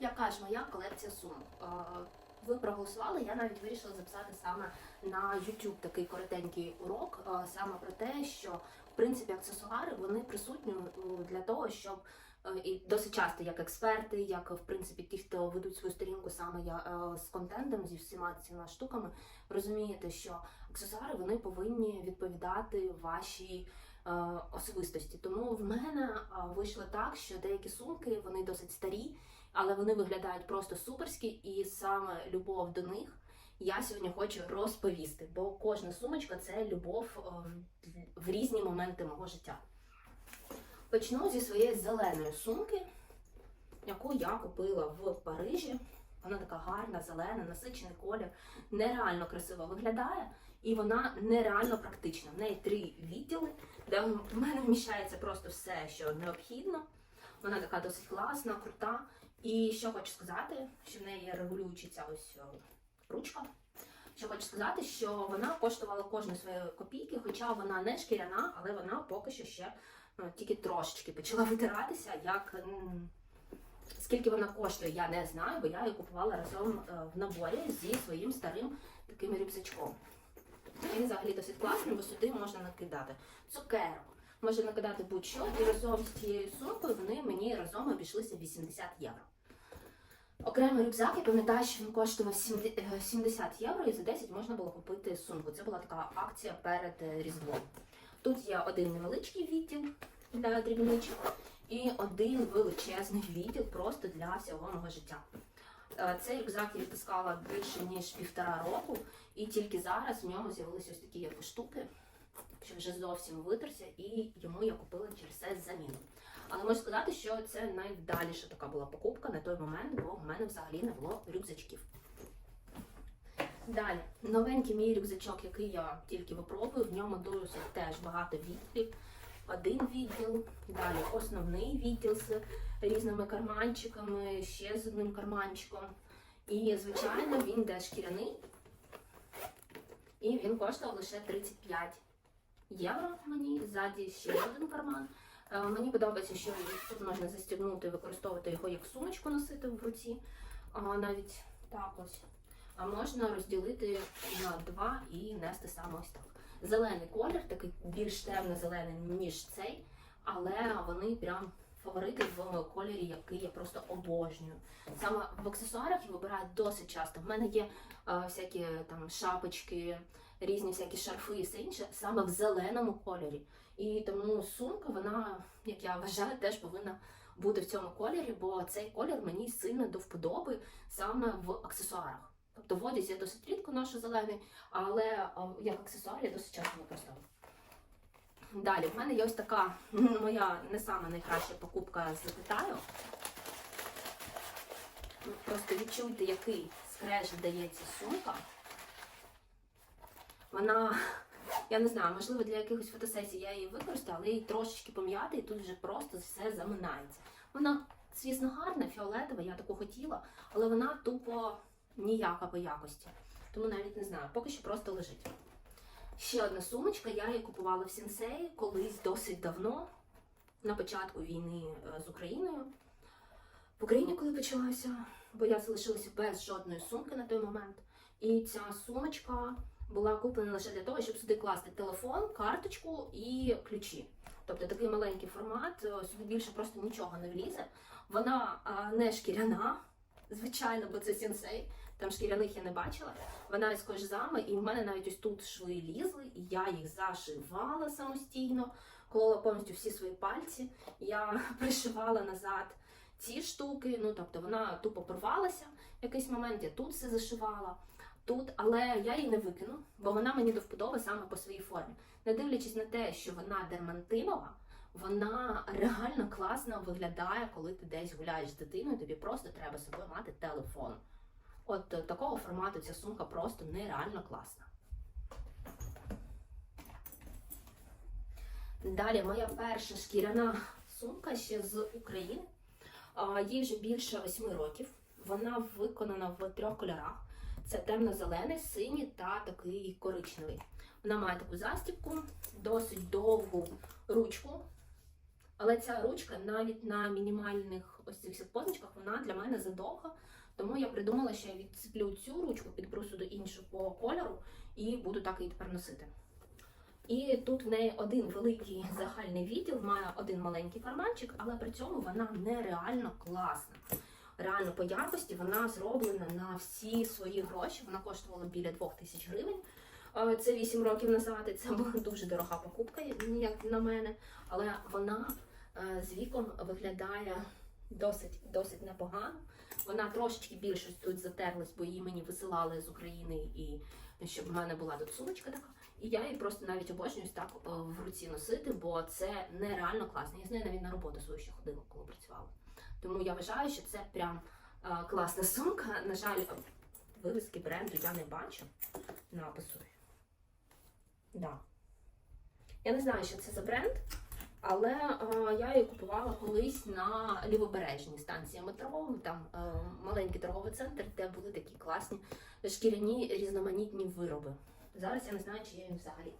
Яка ж моя колекція сумок? Е, Ви проголосували, я навіть вирішила записати саме на YouTube такий коротенький урок, е, саме про те, що в принципі аксесуари вони присутні для того, щоб е, і досить часто як експерти, як в принципі ті, хто ведуть свою сторінку саме я з контентом, зі всіма цими штуками, розумієте, що аксесуари вони повинні відповідати вашій особистості. Тому в мене е, вийшло так, що деякі сумки вони досить старі, але вони виглядають просто суперські, і саме любов до них я сьогодні хочу розповісти, бо кожна сумочка це любов е, в різні моменти мого життя. Почну зі своєї зеленої сумки, яку я купила в Парижі. Вона така гарна, зелена, насичений колір, нереально красиво виглядає, і вона нереально практична. В неї три відділи, де в мене вміщається просто все, що необхідно. Вона така досить класна, крута. І що хочу сказати, що в неї є регулююча ось ручка. Що хочу сказати, що вона коштувала кожну свої копійки, хоча вона не шкіряна, але вона поки що ще ну, тільки трошечки почала витиратися. Як скільки вона коштує, я не знаю, бо я її купувала разом е, в наборі зі своїм старим таким рюкзачком. Він взагалі досить класний, бо сюди можна накидати цукерок, можна накидати будь-що, і разом з цією сумкою вони мені разом обійшлися 80 євро. Окремий рюкзак, я пам'ятаю, що він коштував 70 е, 70 євро, і за 10 можна було купити сумку. Це була така акція перед е, Різдвом. Тут є один невеличкий відділ для дрібничок і один величезний відділ просто для всього мого життя. Е, Цей рюкзак я відтискала більше ніж півтора року, і тільки зараз в ньому з'явилися ось такі як штуки, що вже зовсім витерся, і йому я купила через це заміну. Але можу сказати, що це найвдаліша така була покупка на той момент, бо в мене взагалі не було рюкзачків. Далі, новенький мій рюкзачок, який я тільки випробую, в ньому досить теж багато відділів. Один відділ, далі основний відділ з різними карманчиками, ще з одним карманчиком. І, звичайно, він йде шкіряний. І він коштував лише 35 євро мені. Ззаді ще один карман. Е, Мені подобається, що тут можна застігнути, використовувати його як сумочку носити в руці. Навіть так ось. А можна розділити на два і нести саме ось так. Зелений колір, такий більш темно-зелений, ніж цей, але вони прям фаворити в кольорі, який я просто обожнюю. Саме в аксесуарах я вибираю досить часто. В мене є е, всякі там шапочки, різні всякі шарфи і все інше, саме в зеленому кольорі. І тому сумка, вона, як я вважаю, теж повинна бути в цьому кольорі, бо цей колір мені сильно до вподоби саме в аксесуарах. Тобто в я досить рідко ношу зелений, але як аксесуар я досить часто використовую. Далі, в мене є ось така моя не сама найкраща покупка з Китаю. Ну, Просто відчуйте, який скреж дається сумка. Вона, я не знаю, можливо, для якихось фотосесій я її використаю, але її трошечки пом'яти, і тут вже просто все заминається. Вона, звісно, гарна, фіолетова, я таку хотіла, але вона тупо ніяка по якості. Тому навіть не знаю, поки що просто лежить. Ще одна сумочка, я її купувала в Сінсеї колись досить давно, на початку війни е, з Україною. В Україні, коли почалася, бо я залишилася без жодної сумки на той момент. І ця сумочка була куплена лише для того, щоб сюди класти телефон, карточку і ключі. Тобто такий маленький формат, е, сюди більше просто нічого не влізе. Вона не шкіряна, звичайно, бо це сенсей. Там шкіряних я не бачила. Вона з кожзами, і в мене навіть ось тут шви лізли, і я їх зашивала самостійно, колола повністю всі свої пальці. Я пришивала назад ці штуки. Ну тобто вона тупо порвалася в якийсь момент. Я тут все зашивала. Тут, але я її не викину, бо вона мені до вподоби саме по своїй формі. Не дивлячись на те, що вона дермантинова, вона реально класно виглядає, коли ти десь гуляєш з дитиною, тобі просто треба з собою мати телефон. От е, такого формату ця сумка просто нереально класна. Далі моя перша шкіряна сумка ще з України. Їй вже більше 8 років. Вона виконана в трьох кольорах: це темно-зелений, синій та такий коричневий. Вона має таку застібку, досить довгу ручку. Але ця ручка навіть на мінімальних ось цих позначках вона для мене задовга. Тому я придумала, що я відцеплю цю ручку, підберу сюди іншу по кольору і буду так її тепер носити. І тут в неї один великий загальний відділ, має один маленький карманчик, але при цьому вона нереально класна. Реально по якості вона зроблена на всі свої гроші. Вона коштувала біля 2000 гривень. Е, Це 8 років назад, і це була дуже дорога покупка, як на мене. Але вона з віком виглядає досить, досить непогано. Вона трошечки більше тут затерлась, бо її мені висилали з України, і щоб в мене була тут сумочка така. І я її просто навіть обожнююсь так е, в руці носити, бо це нереально класно. Я з нею навіть на роботу свою ще ходила, коли працювала. Тому я вважаю, що це прям е, класна сумка. На жаль, вивіски бренду я не бачу напису. Да. Я не знаю, що це за бренд, але е, я її купувала колись на лівобережній станції метро. Там е, маленький торговий центр, де були такі класні шкіряні різноманітні вироби. Зараз я не знаю, чи є він взагалі.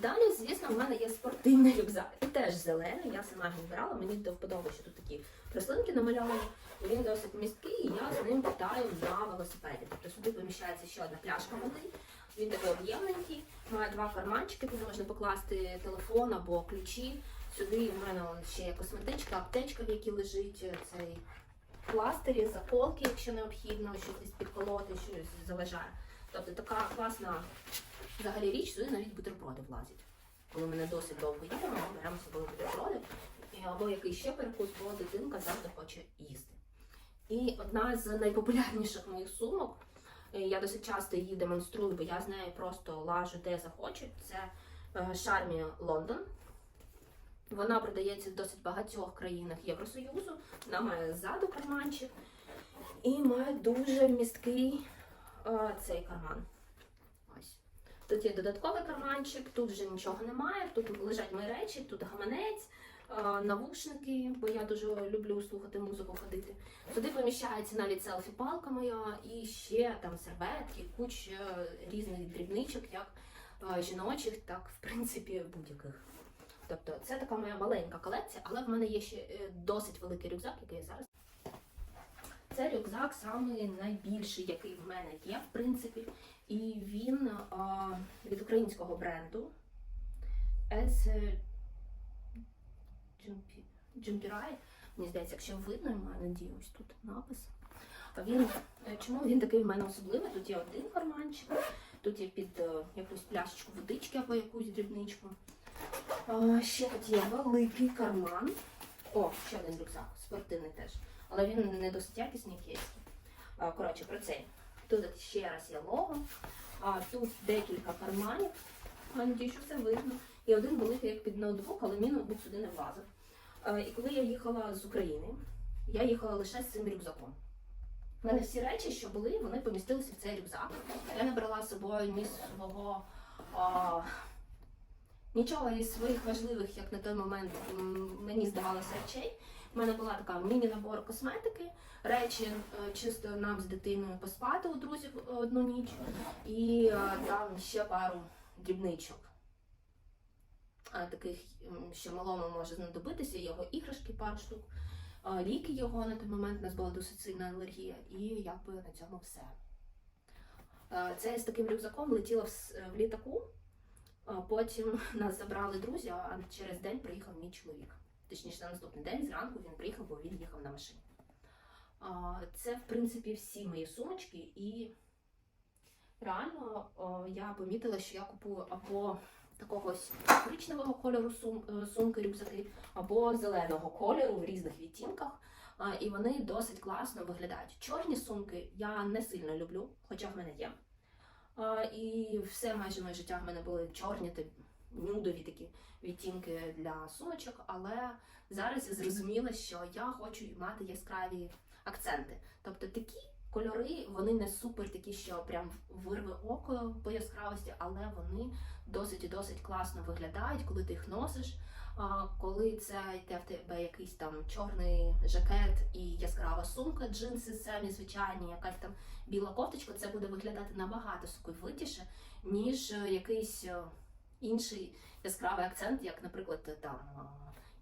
Далі, звісно, в мене є спортивний рюкзак. І теж зелений, я сама його вибирала. Мені до вподоби, що тут такі рослинки намальовані. Він досить місткий, і я з ним катаю на велосипеді. Тобто сюди поміщається ще одна пляшка води. Він такий об'ємненький, має два карманчики, куди можна покласти телефон або ключі. Сюди в мене ще є косметичка, аптечка, в якій лежить е, цей пластирі, заколки, якщо необхідно, щось підколоти, щось заважає. Тобто така класна взагалі річ, сюди навіть бутерброди влазять. Коли мене досить довго їдемо, ми беремо з собою бутерброди або якийсь ще перекус, бо дитинка завжди хоче їсти. І одна з найпопулярніших моїх сумок, е, я досить часто її демонструю, бо я з нею просто лажу де захочу. Це е, Charmy London. Вона продається в досить багатьох країнах Євросоюзу. Вона має ззаду карманчик і має дуже місткий е, цей карман. Ось. Тут є додатковий карманчик, тут вже нічого немає, тут лежать мої речі, тут гаманець, е, навушники, бо я дуже люблю слухати музику ходити. Сюди поміщається навіть селфі-палка моя і ще там серветки, куча різних дрібничок, як е, жіночих, так в принципі будь-яких. Тобто це така моя маленька колекція, але в мене є ще е, досить великий рюкзак, який я зараз. Це рюкзак самий найбільший, який в мене є, в принципі. І він а, від українського бренду S Jumpirай. Мені здається, якщо видно, я маю надію, ось тут напис. Він, е, чому він такий в мене особливий? Тут є один карманчик, тут є під е, якусь пляшечку водички або якусь дрібничку. Ще тут є великий карман. О, ще один рюкзак, спортивний теж. Але він не досить якісний. А, Коротше, про цей. Тут ще раз є лого, а тут декілька карманів. Надію, що все видно. І один великий як під ноутбук, але мій ноутбук сюди не влазив. І коли я їхала з України, я їхала лише з цим рюкзаком. У мене всі речі, що були, вони помістилися в цей рюкзак. Я не брала з собою ні свого а, нічого із своїх важливих, як на той момент мені здавалося речей. У мене була така міні-набор косметики, речі е, чисто нам з дитиною поспати у друзів одну ніч, і е, там ще пару дрібничок. Таких, що малому може знадобитися, його іграшки пару штук, ліки його на той момент у нас була досить сильна алергія, і якби на цьому все. Е, Це я з таким рюкзаком летіла в літаку. Потім нас забрали друзі, а через день приїхав мій чоловік. Точніше, на наступний день зранку він приїхав, бо він їхав на машині. Це, в принципі, всі мої сумочки, і реально я помітила, що я купую або такого ось коричневого кольору е, сумки, рюкзаки, або зеленого кольору в різних відтінках. І вони досить класно виглядають. Чорні сумки я не сильно люблю, хоча в мене є. І все майже моє життя в мене були чорні та нюдові такі відтінки для сумочок, але зараз я зрозуміла, що я хочу мати яскраві акценти. Тобто такі Кольори вони не супер такі, що прям вирве око по яскравості, але вони досить і досить класно виглядають, коли ти їх носиш. Коли це йде в тебе якийсь там чорний жакет і яскрава сумка, джинси самі звичайні, якась там біла кофточка, це буде виглядати набагато соковитіше, ніж е, якийсь е, інший яскравий акцент, як, наприклад, там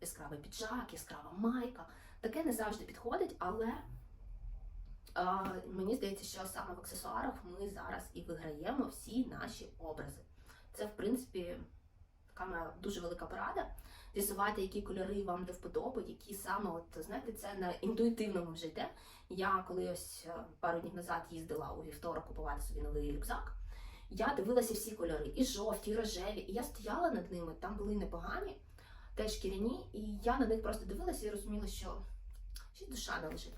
яскравий піджак, яскрава майка. Таке не завжди підходить, але а, мені здається, що саме в аксесуарах ми зараз і виграємо всі наші образи. Це, в принципі, така моя дуже велика порада. З'ясувати, які кольори вам до вподоби, які саме, от знаєте, це на інтуїтивному вже йде. Я коли ось е, пару днів назад їздила у вівторок купувати собі новий рюкзак. Я дивилася всі кольори, і жовті, і рожеві, і я стояла над ними, там були непогані, теж шкіряні, і я на них просто дивилася і розуміла, що ще душа не лежить.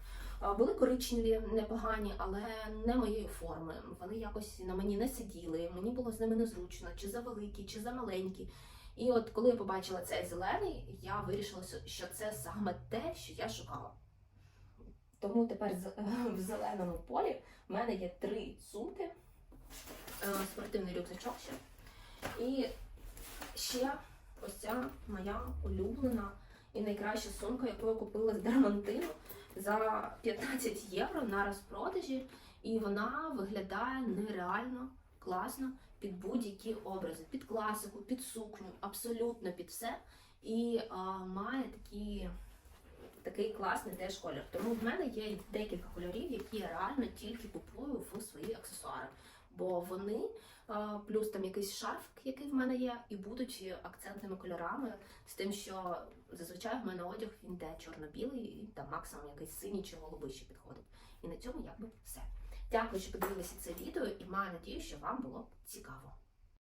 Були коричневі, непогані, але не моєї форми. Вони якось на мені не сиділи, мені було з ними незручно, чи за великі, чи за маленькі. І от коли я побачила цей зелений, я вирішила, що це саме те, що я шукала. Тому тепер в зеленому полі в мене є три сумки, спортивний рюкзачок ще. І ще ось ця моя улюблена і найкраща сумка, яку я купила з Дермантину за 15 євро на розпродажі, і вона виглядає нереально класно під будь-які образи, під класику, під сукню, абсолютно під все. І а, має такі, такий класний теж колір. Тому в мене є декілька кольорів, які я реально тільки купую в свої аксесуари. Бо вони, плюс там якийсь шарф, який в мене є, і будуть акцентними кольорами, з тим, що зазвичай в мене одяг він йде чорно-білий, і там максимум якийсь синій чи голубий ще підходить. І на цьому якби все. Дякую, що подивилися це відео, і маю надію, що вам було цікаво.